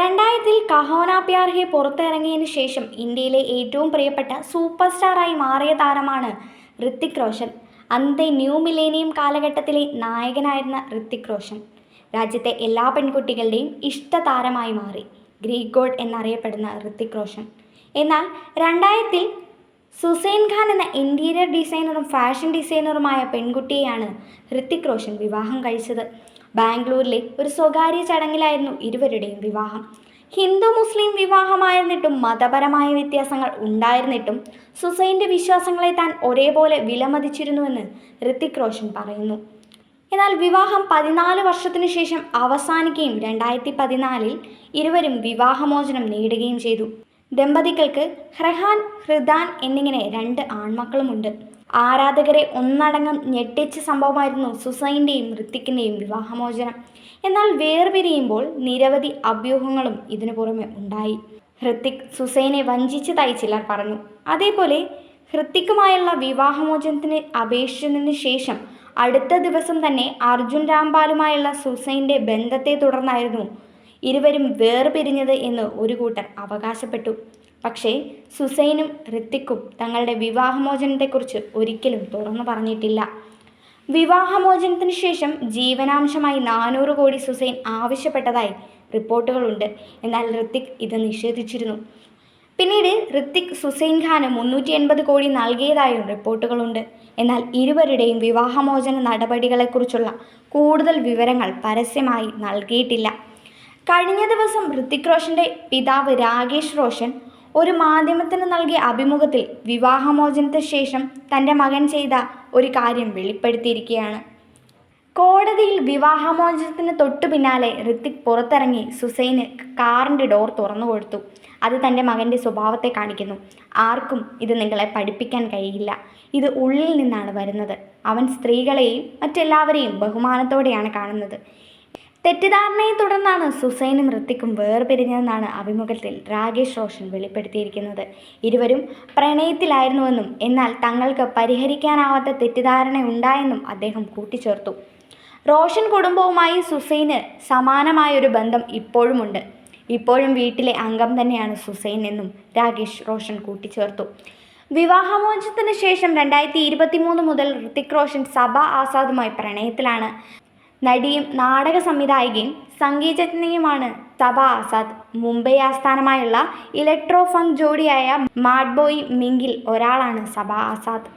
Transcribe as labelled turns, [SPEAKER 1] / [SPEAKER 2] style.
[SPEAKER 1] രണ്ടായിരത്തിൽ കഹോന പ്യാർ ഹെ പുറത്തിറങ്ങിയതിന് ശേഷം ഇന്ത്യയിലെ ഏറ്റവും പ്രിയപ്പെട്ട സൂപ്പർ സ്റ്റാറായി മാറിയ താരമാണ് ഋത്തിക് റോഷൻ. അന്നത്തെ ന്യൂ മിലേനിയം കാലഘട്ടത്തിലെ നായകനായിരുന്ന ഋത്തിക് റോഷൻ രാജ്യത്തെ എല്ലാ പെൺകുട്ടികളുടെയും ഇഷ്ട താരമായി മാറി. ഗ്രീക്ക് ഗോഡ് എന്നറിയപ്പെടുന്ന ഋത്തിക് റോഷൻ. എന്നാൽ രണ്ടായിരത്തിൽ സുസൈൻ ഖാൻ എന്ന ഇന്റീരിയർ ഡിസൈനറും ഫാഷൻ ഡിസൈനറുമായ പെൺകുട്ടിയെയാണ് ഋത്തിക് റോഷൻ വിവാഹം കഴിച്ചത്. ബാംഗ്ലൂരിലെ ഒരു സ്വകാര്യ ചടങ്ങിലായിരുന്നു ഇരുവരുടെയും വിവാഹം. ഹിന്ദു മുസ്ലിം വിവാഹമായിരുന്നിട്ടും മതപരമായ വ്യത്യാസങ്ങൾ ഉണ്ടായിരുന്നിട്ടും സുസൈന്റെ വിശ്വാസങ്ങളെ താൻ ഒരേപോലെ വിലമതിച്ചിരുന്നുവെന്ന് ഋത്തിക് റോഷൻ പറയുന്നു. എന്നാൽ വിവാഹം പതിനാല് വർഷത്തിനു ശേഷം അവസാനിക്കുകയും രണ്ടായിരത്തി പതിനാലിൽ ഇരുവരും വിവാഹമോചനം നേടുകയും ചെയ്തു. ദമ്പതികൾക്ക് ഹ്രഹാൻ ഹൃദാൻ എന്നിങ്ങനെ രണ്ട് ആൺമക്കളുമുണ്ട്. ആരാധകരെ ഒന്നടങ്കം ഞെട്ടിച്ച സംഭവമായിരുന്നു സുസൈന്റെയും ഋത്തിക്കിന്റെയും വിവാഹമോചനം. എന്നാൽ വേർപിരിയുമ്പോൾ നിരവധി അഭ്യൂഹങ്ങളും ഇതിനു പുറമെ ഉണ്ടായി. ഹൃത്തിക് സുസൈനെ വഞ്ചിച്ചതായി ചിലർ പറഞ്ഞു. അതേപോലെ ഹൃത്തിക്കുമായുള്ള വിവാഹമോചനത്തിന് അപേക്ഷിച്ചതിന് ശേഷം അടുത്ത ദിവസം തന്നെ അർജുൻ രാംപാലുമായുള്ള സുസൈന്റെ ബന്ധത്തെ തുടർന്നായിരുന്നു ഇരുവരും വേർപിരിഞ്ഞത് എന്ന് ഒരു കൂട്ടർ അവകാശപ്പെട്ടു. പക്ഷേ സുസൈനും ഋത്തിക്കും തങ്ങളുടെ വിവാഹമോചനത്തെക്കുറിച്ച് ഒരിക്കലും തുറന്നു പറഞ്ഞിട്ടില്ല. വിവാഹമോചനത്തിന് ശേഷം ജീവനാംശമായി നാനൂറ് കോടി സുസൈൻ ആവശ്യപ്പെട്ടതായി റിപ്പോർട്ടുകളുണ്ട്. എന്നാൽ ഋത്തിക് ഇത് നിഷേധിച്ചിരുന്നു. പിന്നീട് ഋത്തിക് സുസൈൻ ഖാന് മുന്നൂറ്റി എൺപത് കോടി നൽകിയതായും റിപ്പോർട്ടുകളുണ്ട്. എന്നാൽ ഇരുവരുടെയും വിവാഹമോചന നടപടികളെക്കുറിച്ചുള്ള കൂടുതൽ വിവരങ്ങൾ പരസ്യമായി നൽകിയിട്ടില്ല. കഴിഞ്ഞ ദിവസം ഋത്തിക് റോഷന്റെ പിതാവ് രാകേഷ് റോഷൻ ഒരു മാധ്യമത്തിന് നൽകിയ അഭിമുഖത്തിൽ വിവാഹമോചനത്തിന് ശേഷം തന്റെ മകൻ ചെയ്ത ഒരു കാര്യം വെളിപ്പെടുത്തിയിരിക്കുകയാണ്. കോടതിയിൽ വിവാഹമോചനത്തിന് തൊട്ടു പിന്നാലെ ഋത്തിക് പുറത്തിറങ്ങി സുസൈന് കാറിന്റെ ഡോർ തുറന്നു കൊടുത്തു. അത് തന്റെ മകന്റെ സ്വഭാവത്തെ കാണിക്കുന്നു. ആർക്കും ഇത് നിങ്ങളെ പഠിപ്പിക്കാൻ കഴിയില്ല. ഇത് ഉള്ളിൽ നിന്നാണ് വരുന്നത്. അവൻ സ്ത്രീകളെയും മറ്റെല്ലാവരെയും ബഹുമാനത്തോടെയാണ് കാണുന്നത്. തെറ്റിദ്ധാരണയെ തുടർന്നാണ് സുസൈനും ഋത്തിക്കും വേർപിരിഞ്ഞതെന്നാണ് അഭിമുഖത്തിൽ രാകേഷ് റോഷൻ വെളിപ്പെടുത്തിയിരിക്കുന്നത്. ഇരുവരും പ്രണയത്തിലായിരുന്നുവെന്നും എന്നാൽ തങ്ങൾക്ക് പരിഹരിക്കാനാവാത്ത തെറ്റിദ്ധാരണ ഉണ്ടായെന്നും അദ്ദേഹം കൂട്ടിച്ചേർത്തു. റോഷൻ കുടുംബവുമായി സുസൈന് സമാനമായൊരു ബന്ധം ഇപ്പോഴുമുണ്ട്. ഇപ്പോഴും വീട്ടിലെ അംഗം തന്നെയാണ് സുസൈൻ എന്നും രാകേഷ് റോഷൻ കൂട്ടിച്ചേർത്തു. വിവാഹമോചനത്തിന് ശേഷം രണ്ടായിരത്തി ഇരുപത്തി മൂന്ന് മുതൽ ഋത്തിക് റോഷൻ സബ ആസാദുമായി പ്രണയത്തിലാണ്. നടിയും നാടക സംവിധായകയും സംഗീതജ്ഞയുമാണ് തബ ആസാദ്. മുംബൈ ആസ്ഥാനമായുള്ള ഇലക്ട്രോ ഫങ്ക് ജോഡിയായ മാഡ് ബോയ് മിങ്കിൽ ഒരാളാണ് സബ ആസാദ്.